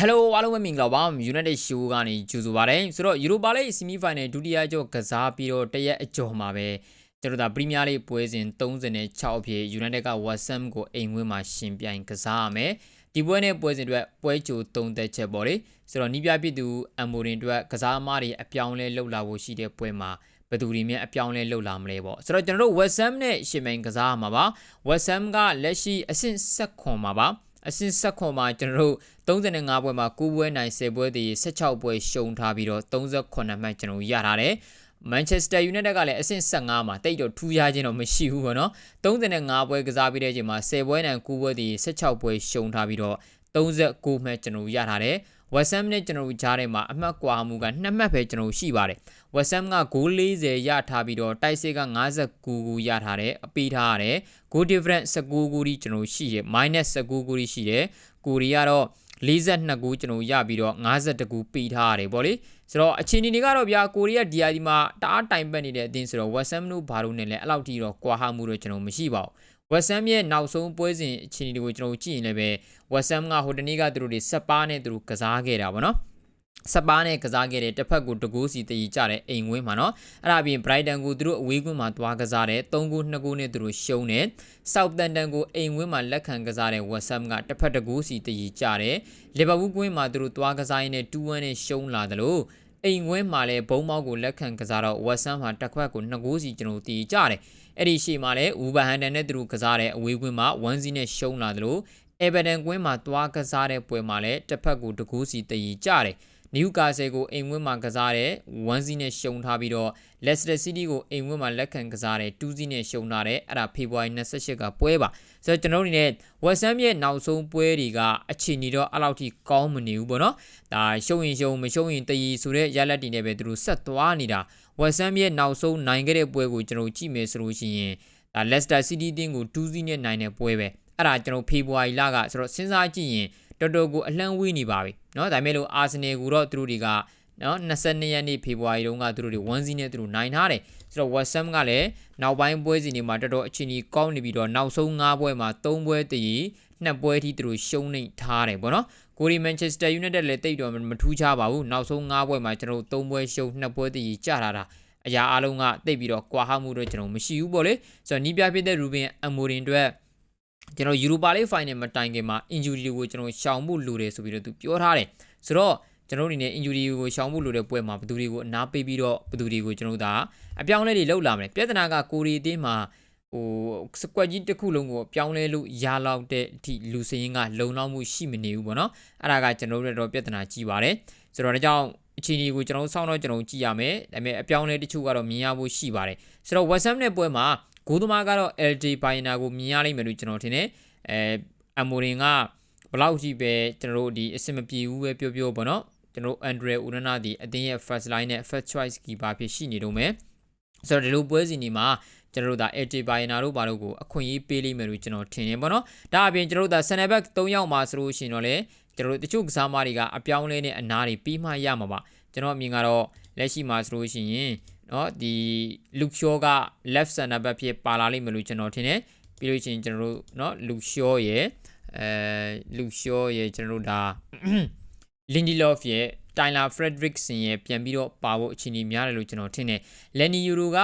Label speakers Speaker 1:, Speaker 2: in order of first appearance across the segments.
Speaker 1: Hello အားလုံးပဲမင်္ဂလာပါ United Show ကနေကြိုဆိုပါရစေဆိုတော့ Europa League Semi Final ဒုတိယကြောကစားပြီးတော့တရက်အကျော်မှာပဲကျွန်တော်တို့ဒါ Premier League ပွဲစဉ်36အဖြစ် United က West Ham ကိုအိမ်ဝင်းမှာရှင်ပြိုင်ကစားရမယ်ဒီပွဲနဲ့ပွဲစဉ်အတွက်ပွဲကြို3သက်ချက်ပေါ့လေဆိုတော့နီးပြပြသူအမ်မိုရင်အတွက်ကစားမတွေအပြောင်းလဲလှုပ်လာဖို့ရှိတဲ့ပွဲမှာဘယ်သူတွေများအပြောင်းလဲလှုပ်လာမလဲပေါ့ဆိုတော့ကျွန်တော်တို့ West Ham နဲ့ရှင်ပြိုင်ကစားရမှာပါ West Ham ကလက်ရှိအဆင့်ဆက်ခွန်မှာပါ အဆင့်ဆက်ခွန်မှာကျွန်တော်တို့35ပွဲမှာ9ပွဲနိုင်10ပွဲတည်16ပွဲရှုံးထားပြီးတော့38မှတ်ကျွန်တော်ရထားတယ်မန်ချက်စတာယူနိုက်တက်ကလည်းအဆင့်15မှာတိတ်တော့ထူးခြားခြင်းတော့မရှိဘူးပေါ့နော်35ပွဲကစားပြီးတဲ့အချိန်မှာ10ပွဲနိုင်9ပွဲတည်16ပွဲရှုံးထားပြီးတော့39မှတ်ကျွန်တော်ရထားတယ် ဝက်ဆမ်နဲ့ကျွန်တော်တို့ကြားထဲမှာအမှတ်ကွာမှုက2မှတ်ပဲကျွန်တော်ရှိပါတယ်ဝက်ဆမ်ကဂိုး40ရထားပြီးတော့တိုက်စစ်က59ဂိုးရထားတယ်အပေးထားရတယ်ဂိုး different 19ဂိုးကြီးကျွန်တော်ရှိတယ် minus 19ဂိုးကြီးရှိတယ်ကိုရီကတော့42ဂိုးကျွန်တော်ရပြီးတော့52ဂိုးပေးထားရတယ်ဗောလေဆိုတော့အခြေအနေတွေကတော့ဗျာကိုရီးယားဒီယာဒီမှာတအားတိုင်ပတ်နေတဲ့အတင်းဆိုတော့ West Ham တို့ဘာလို့နေလဲအဲ့လောက်ထိတော့ကွာဟမှုတော့ကျွန်တော်မရှိပါဘူး West Ham ရဲ့နောက်ဆုံးပွဲစဉ်အခြေအနေတွေကိုကျွန်တော်ကြည့်ရင်လည်းပဲ West Ham ကဟိုတနေ့ကသူတို့တွေစက်ပါနဲ့သူတို့ကစားခဲ့တာဗောနော်စပါးနဲ့ကစားခဲ့တဲ့တစ်ဖက်ကိုတကူစီတည်ကြတဲ့အိမ်ဝင်းမှာเนาะအဲ့ဒါပြင် Brighton ကိုသူတို့အဝေးကွင်းမှာသွားကစားတဲ့3ဂိုး2ဂိုးနဲ့သူတို့ရှုံးတယ် Southampton ကိုအိမ်ဝင်းမှာလက်ခံကစားတဲ့ West Ham ကတစ်ဖက်တကူစီတည်ကြတယ် Liverpool ကွင်းမှာသူတို့သွားကစားရင်းနဲ့2-1နဲ့ရှုံးလာတယ်လို့ အိမ်ဝင်းမှာလည်းဘုံမောက်ကိုလက်ခံကစားတော့ West Ham မှာတစ်ခွက်ကို2ဂိုးစီကျွန်တော်တည်ကြတယ်အဲ့ဒီရှေ့မှာလည်း Wolverhampton နဲ့သူတို့ကစားတဲ့အဝေးကွင်းမှာ1-0နဲ့ရှုံးလာတယ်လို့ Everton ကွင်းမှာသွားကစားတဲ့ပွဲမှာလည်းတစ်ဖက်ကို2ဂိုးစီတည်ကြတယ် နယူကာဆယ်ကိုအိမ်ဝင်းမှာကစားတဲ့1စီနဲ့ရှုံထားပြီးတော့ Leicester City ကိုအိမ်ဝင်းမှာလက်ခံကစားတဲ့2စီနဲ့ရှုံထားတဲ့အဲ့ဒါဖေဖော်ဝါရီ28ကပွဲပါဆိုတော့ကျွန်တော်တို့အနေနဲ့ West Ham ရဲ့နောက်ဆုံးပွဲတွေကအခြေအနေတော့အဲ့လောက်ထိကောင်းမနေဘူးပေါ့နော်ဒါရှုံရင်ရှုံမရှုံရင်တည်ဆိုတဲ့ရလက်တီနဲ့ပဲသူတို့ဆက်သွားနေတာ West Ham ရဲ့နောက်ဆုံးနိုင်ခဲ့တဲ့ပွဲကိုကျွန်တော်ကြည့်မယ်ဆိုလို့ရှိရင်ဒါ Leicester City တင်းကို2စီနဲ့နိုင်တဲ့ပွဲပဲအဲ့ဒါကျွန်တော်ဖေဖော်ဝါရီလကဆိုတော့စဉ်းစားကြည့်ရင် တော်တော်ကိုအလှမ်းဝေးနေပါပြီเนาะဒါပေမဲ့လို့အာဆင်နယ်ကိုတော့သူတို့တွေကနော်22ရက်နေ့ဖေဖော်ဝါရီတုန်းကသူတို့တွေ1စီနဲ့သူတို့နိုင်ထားတယ်ဆိုတော့ West Ham ကလည်းနောက်ပိုင်းပွဲစဉ်တွေမှာတော်တော်အခြေအနေကောင်းနေပြီးတော့နောက်ဆုံး5ပွဲမှာ3ပွဲတည်နှစ်ပွဲထိသူတို့ရှုံးနေထားတယ်ပေါ့နော်ကိုရီမန်ချက်စတာယူနိုက်တက်လည်းတိတ်တော့မထူးခြားပါဘူးနောက်ဆုံး5ပွဲမှာကျွန်တော်တို့3ပွဲရှုံး2ပွဲတည်ကြထားတာအရာအလုံးကတိတ်ပြီးတော့ကွာဟမှုတော့ကျွန်တော်မရှိဘူးပေါ့လေဆိုတော့နီးပြဖြစ်တဲ့ရူဘင်အမိုရင်အတွက် ကျွန်တော်ယူရိုပါလိဖိုင်နယ်မတိုင်ခင်မှာ injury တွေကိုကျွန်တော်ရှောင်ဖို့လိုတယ်ဆိုပြီးတော့သူပြောထားတယ်ဆိုတော့ကျွန်တော်တို့အနေနဲ့ injury ကိုရှောင်ဖို့လိုတဲ့ပွဲမှာဘယ်သူတွေကိုအနာပေးပြီးတော့ဘယ်သူတွေကိုကျွန်တော်တို့ဒါအပြောင်းလဲတွေလောက်လာမယ်ပြဿနာကကိုရီအသင်းမှာဟိုစကွက်ကြီးတစ်ခုလုံးကိုပြောင်းလဲလို့ရလောက်တဲ့အထိလူစင်းကလုံလောက်မှုရှိမနေဘူးပေါ့နော်အဲ့ဒါကကျွန်တော်တို့တော့ပြဿနာကြီးပါတယ်ဆိုတော့ဒါကြောင့်အခြေအနေကိုကျွန်တော်စောင့်တော့ကျွန်တော်ကြည့်ရမယ်ဒါပေမဲ့အပြောင်းလဲတချို့ကတော့မြင်ရဖို့ရှိပါတယ်ဆိုတော့ West Ham နဲ့ပွဲမှာ ဂိုးသမားကတော့ LD Pioneer ကိုမြင်ရလိမ့်မယ်လို့ကျွန်တော်ထင်တယ်အဲအမိုရင်ကဘလောက်ကြီးပဲကျွန်တော်တို့ဒီအဆင်မပြေဘူးပဲပြောပြောပေါ့နော်ကျွန်တော် Andre Unana ဒီအတင်းရဲ့ first line နဲ့ first choice keeper ဖြစ်ရှိနေတော့မယ်ဆိုတော့ဒီလိုပွဲစဉ်ဒီမှာကျွန်တော်တို့ဒါ LD Pioneer တို့ဘာလို့ကိုအခွင့်အရေးပေးလိမ့်မယ်လို့ကျွန်တော်ထင်တယ်ပေါ့နော်ဒါအပြင်ကျွန်တော်တို့ဒါ center back 3ယောက်မှာဆိုလို့ရှိရင်တော့လေကျွန်တော်တို့တချို့ကစားမတွေကအပြောင်းလဲနဲ့အနားတွေပြီးမှရမှာပါကျွန်တော်အမြင်ကတော့လက်ရှိမှာဆိုလို့ရှိရင် နော်ဒီ Luke Shaw က left center back ဖြစ်ပါလာလိမ့်မယ်လို့ကျွန်တော်ထင်တယ်ပြီးလို့ရှိရင်ကျွန်တော်တို့နော် Luke Shaw ရဲ့အဲ Luke Shaw ရဲ့ကျွန်တော်တို့ဒါ Lindelof ရဲ့ Tyler Fredrickson ရဲ့ပြန်ပြီးတော့ပါဖို့အခြေအနေများတယ်လို့ကျွန်တော်ထင်တယ် Lenny Yoro က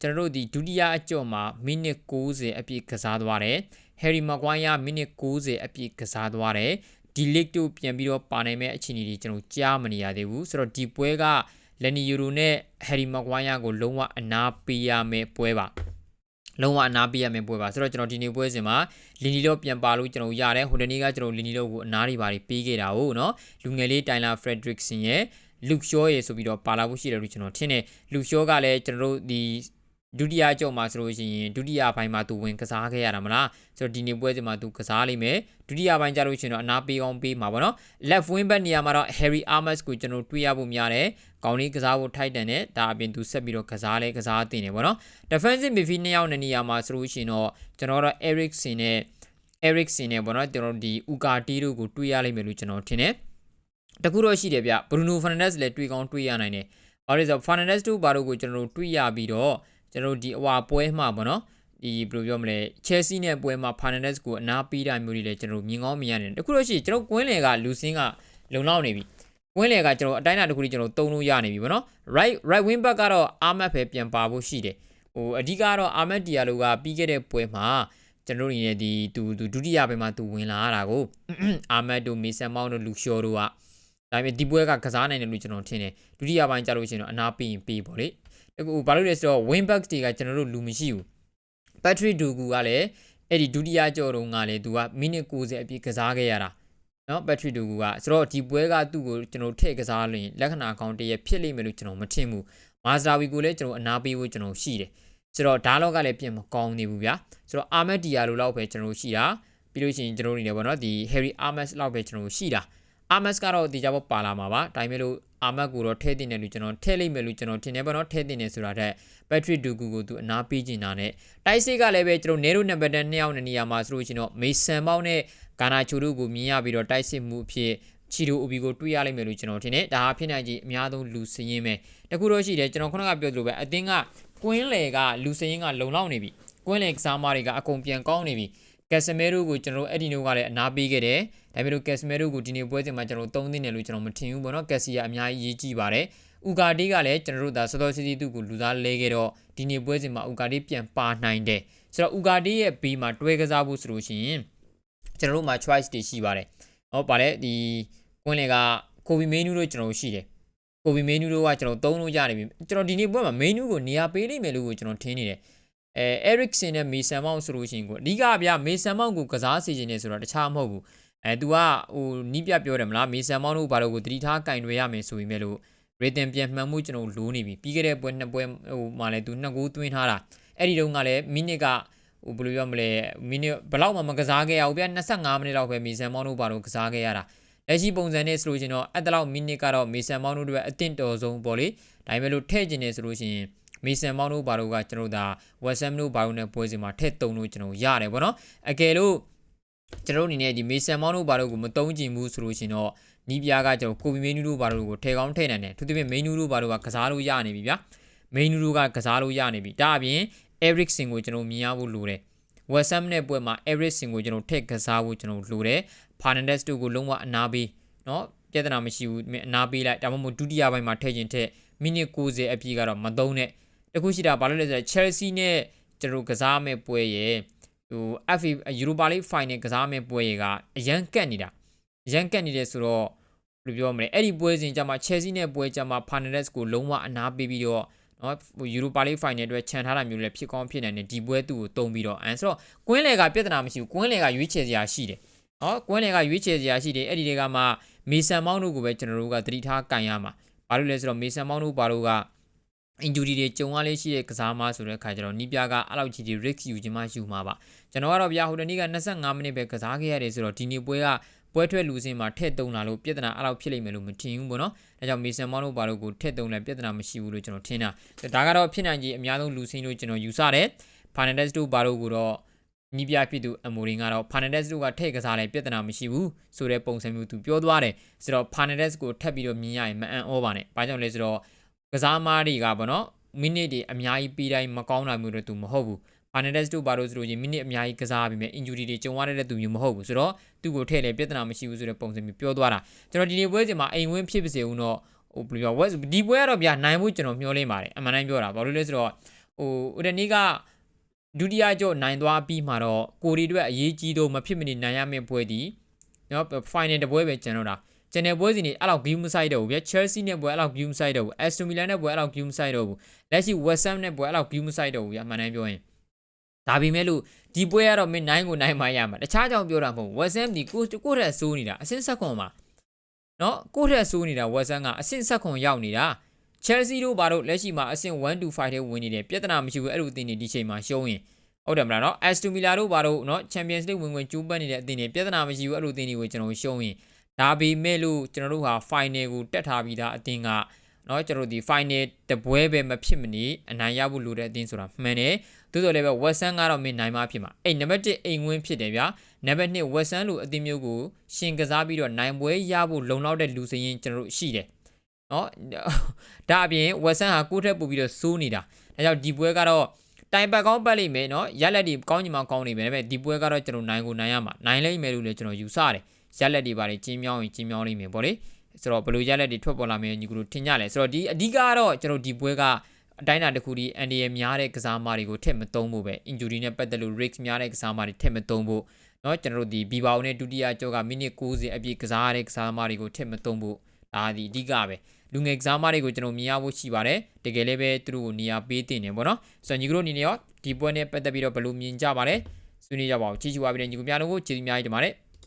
Speaker 1: ကျွန်တော်တို့ဒီဒုတိယအကြော့မှာမိနစ်90အပြည့်ကစားသွားတယ် Harry Maguire မိနစ်90အပြည့်ကစားသွားတယ်ဒီ league တို့ပြန်ပြီးတော့ပါနိုင်မဲ့အခြေအနေတွေကျွန်တော်ကြားမနေရသေးဘူးဆိုတော့ဒီပွဲက လက်နီယူရိုနဲ့ဟယ်ရီမကွိုင်းယာကိုလုံးဝအနာပေးရမယ့်ပွဲပါလုံးဝအနာပေးရမယ့်ပွဲပါဆိုတော့ကျွန်တော်ဒီနေ့ပွဲစဉ်မှာလီနီလောပြန်ပါလို့ကျွန်တော်ရတယ်ဟိုတနေ့ကကျွန်တော်လီနီလောကိုအနာတွေပါပေးခဲ့တာဟုတ်နော်လူငယ်လေးတိုင်လာဖရက်ဒရစ်ဆင်ရဲ့လူရှောရဲ့ဆိုပြီးတော့ပါလာဖို့ရှိတယ်လို့ကျွန်တော်ထင်တယ်လူရှောကလည်းကျွန်တော်တို့ဒီ ဒုတိယကြော့မှာဆိုလို့ရှိရင်ဒုတိယပိုင်းမှာသူဝင်ကစားခဲ့ရတာမလားဆိုတော့ဒီနေ့ပွဲစဉ်မှာသူကစားလိမ့်မယ်ဒုတိယပိုင်းကြလို့ရှိရင်တော့အနာပေးအောင်ပေးမှာပေါ့နော် left wing back နေရာမှာတော့ Harry Armas ကိုကျွန်တော်တွေ့ရဖို့များတယ်ကောင်းလေးကစားဖို့ထိုက်တန်တယ်ဒါအပြင်သူဆက်ပြီးတော့ကစားလဲကစားတင်တယ်ပေါ့နော် defensive midfield နှစ်ယောက်နေနေရာမှာဆိုလို့ရှိရင်တော့ကျွန်တော်တို့ Eriksen နဲ့ Eriksen နဲ့ပေါ့နော်ကျွန်တော်ဒီ Ugati တို့ကိုတွေ့ရလိမ့်မယ်လို့ကျွန်တော်ထင်တယ်တခုတော့ရှိတယ်ဗျ Bruno Fernandes လည်းတွေ့ကောင်းတွေ့ရနိုင်တယ်ဘာလို့လဲဆိုတော့ Fernandes တို့ဘာလို့ကိုကျွန်တော်တို့တွေ့ရပြီးတော့ ကျွန်တော်ဒီအဝါပွဲမှာပေါ့နော်ဒီဘယ်လိုပြောမလဲ Chelsea နဲ့ပွဲမှာ Fernandes ကိုအနာပေးတာမျိုးတွေလည်းကျွန်တော်မြင်ကောင်းမြင်ရတယ်တခုလို့ရှိရင်ကျွန်တော်ကွင်းလေကလူစင်းကလုံလောက်နေပြီကွင်းလေကကျွန်တော်အတိုင်းအတာတစ်ခုထိကျွန်တော်တုံးလို့ရနေပြီဗောနော် right right wing back ကတော့ Ahmed ပဲပြန်ပါဖို့ရှိတယ်ဟိုအဓိကတော့ Ahmed Diallo ကပြီးခဲ့တဲ့ပွဲမှာကျွန်တော်တို့နေဒီသူသူဒုတိယပိုင်းမှာသူဝင်လာရတာကို Ahmed တို့ Mason Mount တို့ Lucio တို့ကဒါပေမဲ့ဒီပွဲကကစားနိုင်တယ်လို့ကျွန်တော်ထင်တယ်ဒုတိယပိုင်းကြာလို့ရှိရင်တော့အနာပေးရင်ပေးပေါ့လေ အခုဘာလို့လဲဆိုတော့ wing back တွေကကျွန်တော်တို့လူမရှိဘူး Patrick Dogu ကလည်းအဲ့ဒီဒုတိယကြော်တုံးကလည်းသူကမိနစ်90အပြည့်ကစားခဲ့ရတာနော် Patrick Dogu ကဆိုတော့ဒီပွဲကသူ့ကိုကျွန်တော်ထည့်ကစားလို့ရင်လက္ခဏာကောင်းတည်းဖြစ်လိမ့်မယ်လို့ကျွန်တော်မထင်ဘူးမာဇာဝီကိုလည်းကျွန်တော်အနာပေးဖို့ကျွန်တော်ရှိတယ်ဆိုတော့ဒါတော့ကလည်းပြင်မကောင်းနေဘူးဗျာဆိုတော့အာမက်ဒီယာလိုလောက်ပဲကျွန်တော်ရှိတာပြီးလို့ရှိရင်ကျွန်တော်နေတယ်ပေါ့နော်ဒီ Harry Armas လောက်ပဲကျွန်တော်ရှိတာ Armas ကတော့ဒီကြပေါ့ပါလာမှာပါဒါပေမဲ့လို့အာမတ်ကိုတော့ထဲတင်တယ်လို့ကျွန်တော်ထဲလိုက်မယ်လို့ကျွန်တော်ထင်တယ်ပေါ့နော်ထဲတင်တယ်ဆိုတာတဲ့ Patrick Dugu ကိုသူအနာပေးချင်တာနဲ့တိုက်စစ်ကလည်းပဲကျွန်တော် Nero number 10နှစ်ယောက်နေရာမှာဆိုလို့ရှိရင်တော့ Mason Mount နဲ့ Ghana ချိုတို့ကိုမြင်ရပြီးတော့တိုက်စစ်မှုအဖြစ်ချီတိုအူဘီကိုတွေ့ရလိမ့်မယ်လို့ကျွန်တော်ထင်တယ်ဒါဟာဖြစ်နိုင်ကြီးအများဆုံးလူစင်းရင်းပဲတခုတော့ရှိတယ်ကျွန်တော်ခုနကပြောသလိုပဲအတင်းကကွင်းလေကလူစင်းရင်းကလုံလောက်နေပြီကွင်းလေကစားမတွေကအကုန်ပြန်ကောင်းနေပြီ ကက်စမဲရိုကိုကျွန်တော်အဲ့ဒီနိုကလည်းအနာပေးခဲ့တယ်ဒါပေမဲ့လို့ကက်စမဲရိုကိုဒီနေ့ပွဲစဉ်မှာကျွန်တော်သုံးသိနေလို့ကျွန်တော်မထင်ဘူးပေါ့နော်ကက်စီယာအများကြီးရေးကြည့်ပါတယ်ဥကာတီးကလည်းကျွန်တော်တို့ဒါစောစောစီးစီးသူ့ကိုလူသားလဲခဲ့တော့ဒီနေ့ပွဲစဉ်မှာဥကာတီးပြန်ပါနိုင်တယ်ဆိုတော့ဥကာတီးရဲ့ဘေးမှာတွဲကစားဖို့ဆိုလို့ရှိရင်ကျွန်တော်တို့မှာ choice တွေရှိပါတယ်ဟောပါလေဒီကွင်းလေကကိုဘီမေနူတို့ကျွန်တော်ရှိတယ်ကိုဘီမေနူတို့ကကျွန်တော်သုံးလို့ရနေပြီကျွန်တော်ဒီနေ့ပွဲမှာမေနူကိုနေရာပေးလိမ့်မယ်လို့ကျွန်တော်ထင်နေတယ် အဲ Erikson နဲ့ Mason Mount ဆိုလို့ရှိရင်ကိုအဓိကဗျာ Mason Mount ကိုကစားစီခြင်းနေဆိုတော့တခြားမဟုတ်ဘူးအဲ तू ကဟိုနီးပြပြောတယ်မလား Mason Mount တို့ဘာလို့ကိုတတိထားကင်တွေရမယ်ဆိုပြီးမဲ့လို့ rating ပြန်မှန်မှုကျွန်တော်လိုးနေပြီပြီးခဲ့တဲ့ပွဲနှစ်ပွဲဟိုမှလည်း तू နှစ်ကိုသွင်းထားတာအဲ့ဒီတုန်းကလည်းမိနစ်ကဟိုဘယ်လိုပြောမလဲမိနစ်ဘယ်လောက်မှမကစားခဲ့ရဘူးဗျာ25မိနစ်လောက်ပဲ Mason Mount တို့ဘာလို့ကစားခဲ့ရတာလက်ရှိပုံစံနဲ့ဆိုလို့ရှိရင်တော့အဲ့တလောက်မိနစ်ကတော့ Mason Mount တို့အတွက်အသင့်တော်ဆုံးပေါ့လေဒါပေမဲ့လို့ထည့်ကျင်နေဆိုလို့ရှိရင် မေဆန်မောင်းတို့ဘာလို့ကကျွန်တော်ဒါဝက်ဆမ်တို့ဘာလို့နဲ့ပွဲစဉ်မှာထည့်တုံလို့ကျွန်တော်ရတယ်ဗောနော်အကယ်လို့ကျွန်တော်အနေနဲ့ဒီမေဆန်မောင်းတို့ဘာလို့ကိုမတုံးကျင်ဘူးဆိုလို့ရှင်တော့နီးပြားကကျွန်တော်ကိုဗီမေနူတို့ဘာလို့ကိုထည့်ကောင်းထည့်နိုင်တယ်သူတပြည့်မေနူတို့ဘာလို့ကကစားလို့ရနေပြီဗျာမေနူတို့ကကစားလို့ရနေပြီဒါအပြင် Erikson ကိုကျွန်တော်မြင်ရဖို့လိုတယ်ဝက်ဆမ်နဲ့ပွဲမှာ Erikson ကိုကျွန်တော်ထည့်ကစားဖို့ကျွန်တော်လိုတယ် Fernandes တို့ကိုလုံးဝအနာပေးเนาะပြဿနာမရှိဘူးအနာပေးလိုက်ဒါမှမဟုတ်ဒုတိယပိုင်းမှာထည့်ခြင်းထက်မိနစ်90အပြည့်ကတော့မသုံးနဲ့ တခုရှိတာဘာလို့လဲဆိုတော့ Chelsea နဲ့ကျွန်တော်ကစားမဲ့ပွဲရဲ့ဟို FA Europa League Final ကစားမဲ့ပွဲရဲ့ကအရန်ကတ်နေတာအရန်ကတ်နေတယ်ဆိုတော့ဘယ်လိုပြောမလဲအဲ့ဒီပွဲစဉ်ကြမှာ Chelsea နဲ့ပွဲကြမှာ Fernandes ကိုလုံးဝအနာပေးပြီးတော့နော်ဟို Europa League Final အတွက်ခြံထားတာမျိုးလည်းဖြစ်ကောင်းဖြစ်နိုင်တယ်ဒီပွဲသူ့ကိုတုံးပြီးတော့အဲဆိုတော့ကွင်းလေကပြဿနာမရှိဘူးကွင်းလေကရွေးချယ်စရာရှိတယ်နော်ကွင်းလေကရွေးချယ်စရာရှိတယ်အဲ့ဒီတွေကမှမေဆန်မောင်းတို့ကိုပဲကျွန်တော်တို့ကသတိထားကန်ရမှာဘာလို့လဲဆိုတော့မေဆန်မောင်းတို့ဘာလို့က injury တွေကြုံရလေးရှိတဲ့ကစားမဆိုတဲ့အခါကျတော့နီးပြကအဲ့လောက်ကြီးကြီး risk ယူခြင်းမှယူမှာပါကျွန်တော်ကတော့ဗျာဟိုတနေ့က25မိနစ်ပဲကစားခဲ့ရတယ်ဆိုတော့ဒီနေ့ပွဲကပွဲထွက်လူစင်းမှာထည့်တုံလာလို့ပြဿနာအဲ့လောက်ဖြစ်လိမ့်မယ်လို့မထင်ဘူးပေါ့နော်ဒါကြောင့်မေဆန်မောင်းတို့ဘာလို့ကိုထည့်တုံလဲပြဿနာမရှိဘူးလို့ကျွန်တော်ထင်တာဒါကတော့ဖြစ်နိုင်ကြီးအများဆုံးလူစင်းလို့ကျွန်တော်ယူဆတယ် Fernandes တို့ဘာလို့ကိုတော့နီးပြဖြစ်သူအမိုရင်ကတော့ Fernandes တို့ကထည့်ကစားလဲပြဿနာမရှိဘူးဆိုတဲ့ပုံစံမျိုးသူပြောသွားတယ်ဆိုတော့ Fernandes ကိုထပ်ပြီးတော့မြင်ရရင်မအံ့ဩပါနဲ့ဘာကြောင့်လဲဆိုတော့ ကစားမားတွေကပေါ့နော်မိနစ်တွေအများကြီးပြီးတိုင်းမကောင်းတာမျိုးတော့သူမဟုတ်ဘူး Fernandes တို့ဘာလို့ဆိုလို့ချင်းမိနစ်အများကြီးကစားပြီးမြဲ injury တွေကြုံရတဲ့သူမျိုးမဟုတ်ဘူးဆိုတော့သူ့ကိုထည့်လဲပြဿနာမရှိဘူးဆိုတဲ့ပုံစံမျိုးပြောသွားတာကျွန်တော်ဒီနေ့ပွဲချိန်မှာအိမ်ဝင်းဖြစ်ပါစေဦးတော့ဟိုဘယ်လိုပြောဝက်ဒီပွဲကတော့ဗျာနိုင်ဖို့ကျွန်တော်မျှော်လင့်ပါတယ်အမှန်တိုင်းပြောတာဘာလို့လဲဆိုတော့ဟိုဦးတနီကဒုတိယကြော့နိုင်သွားပြီးမှတော့ကိုရီတို့အရေးကြီးတော့မဖြစ်မနေနိုင်ရမယ့်ပွဲဒီနော် final တပွဲပဲကျန်တော့တာ ကျန်တဲ့ပွဲစီနေအဲ့လောက် view မဆိုင်တော့ဘူးဗျ Chelsea နဲ့ပွဲအဲ့လောက် view မဆိုင်တော့ဘူး Aston Villa နဲ့ပွဲအဲ့လောက် view မဆိုင်တော့ဘူးလက်ရှိ West Ham နဲ့ပွဲအဲ့လောက် view မဆိုင်တော့ဘူးဗျအမှန်တမ်းပြောရင်ဒါပေမဲ့လို့ဒီပွဲကတော့မင်းနိုင်ကိုနိုင်မှရမှာတခြားကြောင့်ပြောတာမဟုတ် West Ham ဒီကိုကိုထက်စိုးနေတာအဆင့်ဆက်ခွန်မှာနော်ကိုထက်စိုးနေတာ West Ham ကအဆင့်ဆက်ခွန်ရောက်နေတာ Chelsea တို့ဘာလို့လက်ရှိမှာအဆင့်1 to 5ထဲဝင်နေတယ်ပြဿနာမရှိဘူးအဲ့လိုအသင်းတွေဒီချိန်မှာရှုံးရင်ဟုတ်တယ်မလားနော် Aston Villa တို့ဘာလို့နော် Champions League ဝင်ဝင်ကျူးပတ်နေတဲ့အသင်းတွေပြဿနာမရှိဘူးအဲ့လိုအသင်းတွေကိုကျွန်တော်ရှုံးရင် ဒါပေမဲ့လို့ကျွန်တော်တို့ဟာ final ကိုတက်ထားပြီးသားအသင်းကเนาะကျွန်တော်တို့ဒီ final တပွဲပဲမဖြစ်မနေအနိုင်ရဖို့လိုတဲ့အသင်းဆိုတာမှန်တယ်သို့တော်လည်းပဲ West Ham ကတော့မင်းနိုင်မှဖြစ်မှာအဲ့နံပါတ်1အိမ်ဝင်းဖြစ်တယ်ဗျာနံပါတ်2 West Ham လိုအသင်းမျိုးကိုရှင်ကစားပြီးတော့နိုင်ပွဲရဖို့လုံလောက်တဲ့လူစရင်ကျွန်တော်တို့ရှိတယ်เนาะဒါအပြင် West Ham ဟာကိုယ့်ထက်ပိုပြီးတော့စိုးနေတာဒါကြောင့်ဒီပွဲကတော့တိုင်ပတ်ကောင်းပတ်လိမ့်မယ်เนาะရက်လက်ဒီကောင်းညီမကောင်းနေမယ်ဒါပေမဲ့ဒီပွဲကတော့ကျွန်တော်နိုင်ကိုနိုင်ရမှာနိုင်လိမ့်မယ်လို့လည်းကျွန်တော်ယူဆတယ် ရက်လက်တွေပါလေကျင်းမြောင်းရင်ကျင်းမြောင်းလိမ့်မယ်ပေါ့လေဆိုတော့ဘယ်လိုရက်လက်တွေထွက်ပေါ်လာမယ်ညီကတို့ထင်ကြလဲဆိုတော့ဒီအဓိကကတော့ကျွန်တော်ဒီပွဲကအတိုင်းအတာတစ်ခုဒီ NDA များတဲ့ကစားသမားတွေကိုထည့်မသုံးဖို့ပဲ injury နဲ့ပတ်သက်လို့ risk များတဲ့ကစားသမားတွေထည့်မသုံးဖို့เนาะကျွန်တော်တို့ဒီဘီဘောင်နဲ့ဒုတိယကြောကမိနစ်90အပြည့်ကစားရတဲ့ကစားသမားတွေကိုထည့်မသုံးဖို့ဒါဒီအဓိကပဲလူငယ်ကစားသမားတွေကိုကျွန်တော်မြင်ရဖို့ရှိပါတယ်တကယ်လည်းပဲသူတို့ကိုနေရာပေးတင်နေပေါ့နော်ဆိုတော့ညီကတို့အနေနဲ့ရောဒီပွဲနဲ့ပတ်သက်ပြီးတော့ဘယ်လိုမြင်ကြပါလဲဆွေးနွေးကြပါဦးချီချူပါပြီးတဲ့ညီကများတို့ကိုကျေးဇူးများကြီးတင်ပါတယ်